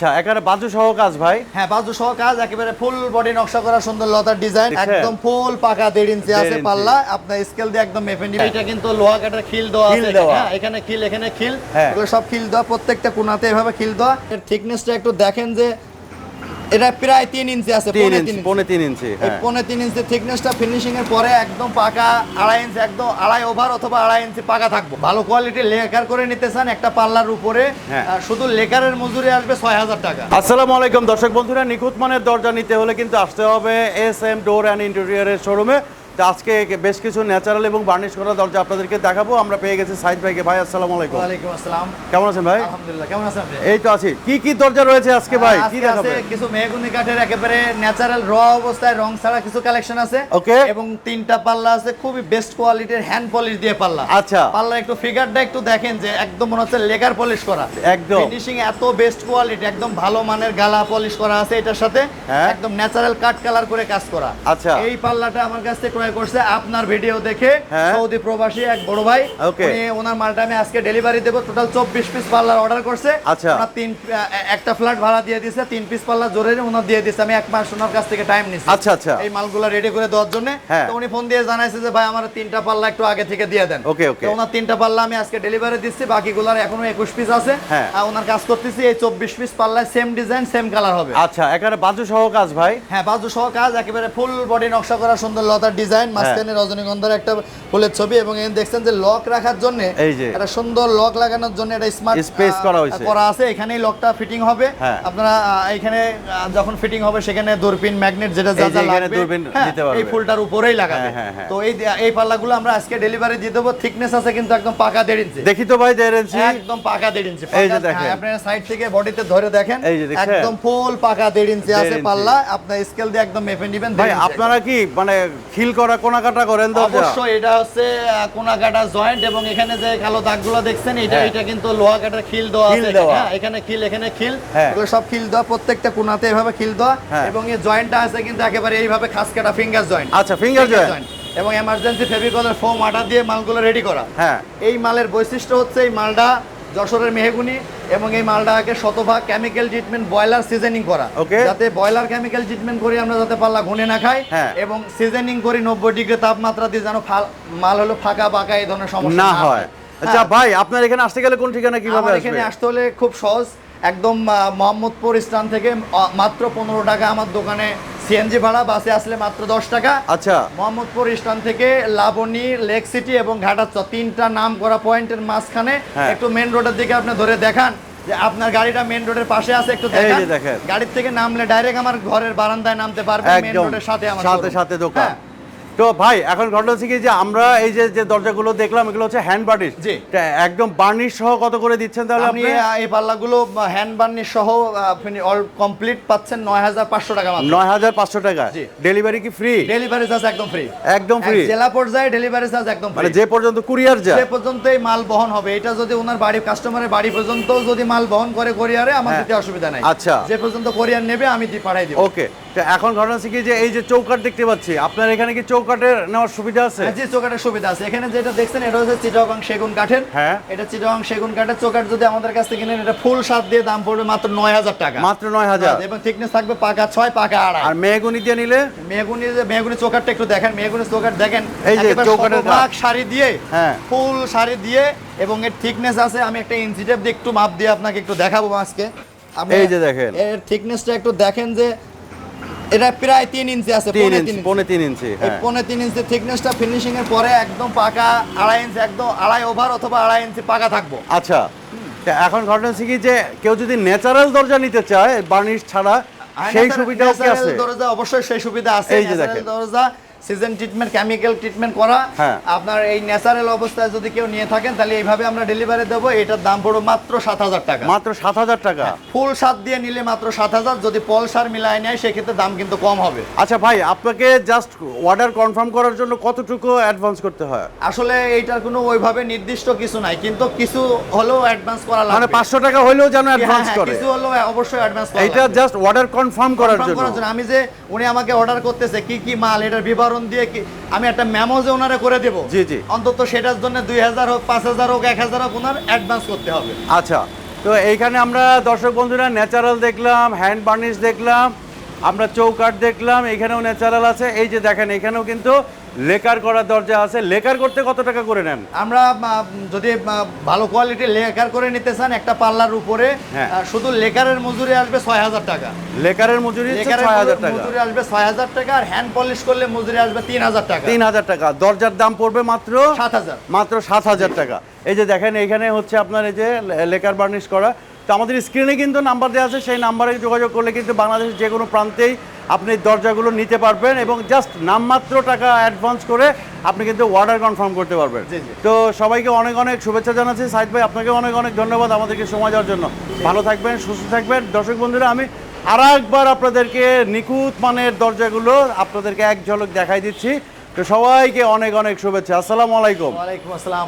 আচ্ছা এখানে বাজু সহ কাজ ভাই। হ্যাঁ বাজু সহ কাজ একেবারে ফুল বডি নকশা করা সুন্দর লতার ডিজাইন একদম ফুল পাকা দেড় ইঞ্চি আছে। পাল্লা আপনার স্কেল দিয়ে একদম মেপে নিবে। এটা কিন্তু লোহা কাটার খিল দেওয়া আছে। হ্যাঁ এখানে খিল এখানে খিল। হ্যাঁ। এগুলো সব খিল দেওয়া প্রত্যেকটা কোনাতে এভাবে খিল দেওয়া। এর থিকনেসটা একটু দেখেন যে এটা প্রায় তিন ইঞ্চি আছে পৌনে তিন ইঞ্চি। পৌনে তিন ইঞ্চি থিকনেসটা ফিনিশিং এর পরে একদম পাকা আড়াই ইঞ্চি একদম আড়াই ওভার অথবা আড়াই ইঞ্চি পাকা থাকব। ভালো কোয়ালিটির লেকার করে নিতে চান একটা পাল্লার উপরে হ্যাঁ। শুধু লেকারের মজুরি আসবে ছয় হাজার টাকা। আসসালামু আলাইকুম দর্শক বন্ধুরা নিখুঁত মানের দরজা নিতে হলে কিন্তু আসতে হবে এস এম ডোর অ্যান্ড ইন্টেরিয়ারের শোরুমে তো আজকে বেশ কিছু ন্যাচারাল এবং বার্নিশ করা দরজা আপনাদেরকে দেখাবো। আমরা পেয়ে গেছি সাইদ ভাইকে ভাই আসসালামু আলাইকুম। ওয়ালাইকুম আসসালাম। কেমন আছেন ভাই? আলহামদুলিল্লাহ কেমন আছেন আপনি? এই তো আছি। কি কি দরজা রয়েছে আজকে ভাই? কি আছে কিছু মেহগুনি কাঠের একেবারে ন্যাচারাল র অবস্থায় রং ছাড়া কিছু কালেকশন আছে। Okay. এবং তিনটা পাল্লা আছে খুবই বেস্ট কোয়ালিটির হ্যান্ড পলিশ দিয়ে পাল্লা। আচ্ছা। পাল্লা একটু ফিগারটা একটু দেখেন যে একদম মনে হচ্ছে লেগার পলিশ করা। একদম। ফিনিশিং এত বেস্ট কোয়ালিটি একদম ভালো মানের গালা পলিশ করা আছে এটার সাথে। হ্যাঁ। একদম ন্যাচারাল কাট কালার করে কাজ করা। আচ্ছা। এই পাল্লাটা আমার কাছ থেকে ক্রয় করছে আপনার ভিডিও দেখে হ্যাঁ। সৌদি প্রবাসী এক বড় ভাই। উনি ওনার মালটা আমি আজকে ডেলিভারি দেবো। টোটাল চব্বিশ পিস পাল্লার অর্ডার করছে। আচ্ছা। ওনার তিন একটা ফ্ল্যাট ভাড়া দিয়ে দিছে তিন পিস পাল্লা জোরে ওনার দিয়ে দিছে। আমি এক মাস ওনার কাছ থেকে টাইম নিছি। আচ্ছা, আচ্ছা। এই মালগুলো রেডি করে দেওয়ার জন্য। হ্যাঁ। তো উনি ফোন দিয়ে জানাইছে যে ভাই আমার তিনটা পাল্লা একটু আগে থেকে দিয়ে দেন। ওকে ওকে তো ওনার তিনটা পাল্লা আমি আজকে ডেলিভারি দিচ্ছি। বাকিগুলোর এখনও একুশ পিস আছে। হ্যাঁ। আর ওনার কাজ করতেছি এই চব্বিশ পিস পাল্লায় সেম ডিজাইন সেম কালার হবে। আচ্ছা এখানে বাজু সহ কাজ ভাই। হ্যাঁ বাজু সহ কাজ একেবারে ফুল বডি নকশা করা সুন্দর লতার ডিজাইন মাঝখানে রজনীগন্ধার একটা ফুলের ছবি এবং এখানে দেখছেন যে লক রাখার জন্য। একটা সুন্দর লক লাগানোর জন্য একটা স্মার্ট Space করা হয়েছে। করা আছে এখানেই লকটা ফিটিং হবে হ্যাঁ। আপনারা এখানে যখন ফিটিং হবে সেখানে দূরপিন ম্যাগনেট যেটা যা যা লাগবে দূরবীন হ্যাঁ, দিতে পারবে। এই ফুলটার উপরেই লাগাবে হ্যাঁ, হ্যাঁ, হ্যাঁ। তো এই এই পাল্লাগুলো আমরা আজকে ডেলিভারি দিয়ে দেবো থিকনেস আছে কিন্তু একদম পাকা দেড় ইঞ্চি দেখি তো ভাই দেড় ইঞ্চি একদম পাকা দেড় ইঞ্চি এই যে দেখেন। হ্যাঁ, আপনারা সাইড থেকে বডিতে ধরে দেখেন? একদম ফুল পাকা দেড় ইঞ্চি আছে পাল্লা আপনার স্কেল দিয়ে একদম মেপে নেবেন ভাই আপনারা কি মানে খিল করা কোনা কাটা করেন দরজা। অবশ্যই এটা হচ্ছে কোনা কাটা জয়েন্ট এবং এখানে যে কালো দাগগুলো দেখছেন এটা হ্যাঁ। এটা কিন্তু লোহা কাটার খিল দেওয়া আছে হ্যাঁ এখানে খিল এখানে খিল। হ্যাঁ। এগুলো সব খিল দেওয়া প্রত্যেকটা কোনাতে এভাবে খিল দেওয়া। হ্যাঁ। এবং এই জয়েন্টটা আছে কিন্তু একেবারে এইভাবে খাস কাটা ফিঙ্গার জয়েন্ট। আচ্ছা ফিঙ্গার জয়েন্ট। এবং এমার্জেন্সি ফেভিকলের ফোম আটা দিয়ে মালগুলো রেডি করা। হ্যাঁ। এই মালের বৈশিষ্ট্য হচ্ছে এই মালটা যশোরের মেহগুনি এবং এই মালটাকে শতভাগ কেমিক্যাল ট্রিটমেন্ট বয়লার সিজনিং করা Okay. যাতে বয়লার কেমিক্যাল ট্রিটমেন্ট করি আমরা যাতে পাল্লা ঘুনে না খাই হ্যাঁ। এবং সিজনিং করি নব্বই ডিগ্রি তাপমাত্রা দিয়ে যেন মাল হলো ফাঁকা বাঁকা এই ধরনের সমস্যা না না হয় আচ্ছা হ্যাঁ। ভাই আপনার এখানে আসতে গেলে কোন ঠিকানা কীভাবে এখানে আসতে হলে খুব সহজ একদম মোহাম্মদপুর স্থান থেকে মাত্র পনেরো টাকা আমার দোকানে সিএনজি ভাড়া বাসে আসলে মাত্র দশ টাকা। আচ্ছা। মোহাম্মদপুর স্টান থেকে লাবণী লেক সিটি এবং ঘাটাচ তিনটা নাম করা পয়েন্টের মাঝখানে হ্যাঁ। একটু মেন রোডের দিকে আপনি ধরে দেখান। যে আপনার গাড়িটা মেন রোডের পাশে আছে একটু দেখেন। গাড়ির থেকে নামলে ডাইরেক্ট আমার ঘরের বারান্দায় নামতে পারবে মেন রোডের সাথে আমার সাথে সাথে দোকান। হ্যাঁ। তো ভাই এখন ঘটনা হচ্ছে কি যে আমরা এই যে যে দরজাগুলো দেখলাম এগুলো হচ্ছে হ্যান্ড বার্নিশ জি। একদম বার্নিশ সহ কত করে দিচ্ছেন তাহলে আপনি এই পাল্লাগুলো হ্যান্ড বার্নিশ সহ আপনি অল কমপ্লিট পাচ্ছেন নয় হাজার পাঁচশো টাকা মাত্র। নয় হাজার পাঁচশো টাকা। জি। ডেলিভারি কি ফ্রি ডেলিভারি চার্জ একদম ফ্রি একদম ফ্রি জেলা পর্যায়ে ডেলিভারি চার্জ একদম ফ্রি মানে যে পর্যন্ত কুরিয়ার যায়। যে পর্যন্ত এই মাল বহন হবে। এটা যদি ওনার বাড়ি কাস্টমারের বাড়ি পর্যন্ত যদি মাল বহন করে কোরিয়ারে আমার হ্যাঁ। দিতে অসুবিধা নাই। আচ্ছা। যে পর্যন্ত কোরিয়ার নেবে আমি দিয়ে পাঠাই দিব। ওকে তো এখন ঘটনা হচ্ছে কি যে এই যে চৌকাট দেখতে পাচ্ছি আপনার এখানে কি চৌকাটের নেওয়ার সুবিধা আছে? যে চোকাটের সুবিধা আছে। এখানে যেটা দেখছেন এটা হচ্ছে চিটাগাং সেগুন কাঠের। হ্যাঁ। এটা চিটাগাং সেগুন কাঠের চোকাট যদি আমাদের কাছ থেকে নেন এটা ফুল সাত দিয়ে দাম পড়বে মাত্র নয় হাজার টাকা। মাত্র নয় হাজার। এবং থিকনেস থাকবে পাকা ছয় পাকা আড়াই। আর মেহগুনি দিয়ে নিলে? মেহগুনি যে মেহগুনি চোকারটা একটু দেখেন মেহগুনি চোকার দেখেন এই যে চৌকাঠের শতভাগ শাড়ি দিয়ে হ্যাঁ। ফুল শাড়ি দিয়ে এবং এর থিকনেস আছে আমি একটা ইঞ্চি টেপ দিয়ে একটু মাপ দিয়ে আপনাকে একটু দেখাবো আজকে। আপনি এই যে দেখেন। এর থিকনেসটা একটু দেখেন যে এটা প্রায় তিন ইঞ্চি আছে পৌনে তিন ইঞ্চি। পৌনে তিন ইঞ্চি থিকনেসটা ফিনিশিং এর পরে একদম পাকা আড়াই ইঞ্চি একদম আড়াই ওভার অথবা আড়াই ইঞ্চি পাকা থাকব। আচ্ছা এখন ঘটনা হচ্ছে কি যে কেউ যদি ন্যাচারাল দরজা নিতে চায় বার্নিশ ছাড়া সেই সুবিধা সুবিধাও কি natural আছে? দরজা অবশ্যই সেই সুবিধা আছে। এই যে দেখেন। দরজা সিজন ট্রিটমেন্ট কেমিক্যাল ট্রিটমেন্ট করা। হ্যাঁ। আপনার এই ন্যাচারাল অবস্থায় যদি কেউ নিয়ে থাকেন তাহলে এইভাবে আমরা ডেলিভারি দেবো। এটার দাম পড়বে মাত্র সাত হাজার টাকা। মাত্র সাত হাজার টাকা? ফুল সাত দিয়ে নিলে মাত্র সাত হাজার। যদি পল সার মিলায় নেয় সেক্ষেত্রে দাম কিন্তু কম হবে। আচ্ছা ভাই আপনাকে জাস্ট অর্ডার কনফার্ম করার জন্য কতটুকু অ্যাডভান্স করতে হয়? আসলে এইটার কোনো ওইভাবে নির্দিষ্ট কিছু নাই কিন্তু কিছু হলেও অ্যাডভান্স করা লাগবে। মানে পাঁচশো টাকা হলেও যেন হ্যাঁ, অ্যাডভান্স হ্যাঁ, করে। কিছু হলেও অবশ্যই অ্যাডভান্স করা এটা জাস্ট অর্ডার কনফার্ম করার জন্য। আমি যে উনি আমাকে অর্ডার করতেছে কি কি মাল এটার বিবরণ দিয়ে কি আমি একটা মেমো যে ওনারে করে দেব? জি, জি। অন্তত সেটার জন্য দুই হাজার হোক পাঁচ হাজার হোক এক হাজার হোক ওনার অ্যাডভান্স করতে হবে। আচ্ছা তো এইখানে আমরা দর্শক বন্ধুরা ন্যাচারাল দেখলাম হ্যান্ড বার্নিশ দেখলাম আমরা চৌকাট দেখলাম এখানেও ন্যাচারাল আছে। এই যে দেখেন এখানেও কিন্তু লেকার করার দরজা আছে লেকার করতে কত টাকা করে নেন? আমরা যদি ভালো কোয়ালিটির লেকার করে নিতে চান একটা পাল্লার উপরে হ্যাঁ। শুধু লেকারের মজুরি আসবে ছয় হাজার টাকা। লেকারের মজুরি মজুরি আসবে ছয় হাজার টাকা আর হ্যান্ড পলিশ করলে মজুরি আসবে তিন হাজার টাকা। তিন হাজার টাকা। দরজার দাম পড়বে মাত্র? সাত হাজার মাত্র সাত হাজার টাকা। এই যে দেখেন এখানে হচ্ছে আপনার এই যে লেকার বার্নিশ করা। তো আমাদের স্ক্রিনে কিন্তু নাম্বার দেওয়া আছে সেই নাম্বারে যোগাযোগ করলে কিন্তু বাংলাদেশের যে কোনো প্রান্তেই আপনি দরজাগুলো নিতে পারবেন এবং জাস্ট নামমাত্র টাকা অ্যাডভান্স করে আপনি কিন্তু অর্ডার কনফার্ম করতে পারবেন। তো সবাইকে অনেক অনেক শুভেচ্ছা জানাচ্ছি। সাইদ ভাই আপনাকে অনেক অনেক ধন্যবাদ আমাদেরকে সময় দেওয়ার জন্য। ভালো থাকবেন সুস্থ থাকবেন। দর্শক বন্ধুরা আমি আর একবার আপনাদেরকে নিখুঁত মানের দরজাগুলো আপনাদেরকে এক ঝলক দেখাই দিচ্ছি। তো সবাইকে অনেক অনেক শুভেচ্ছা। আসসালামু আলাইকুম। ওয়ালাইকুম আসসালাম।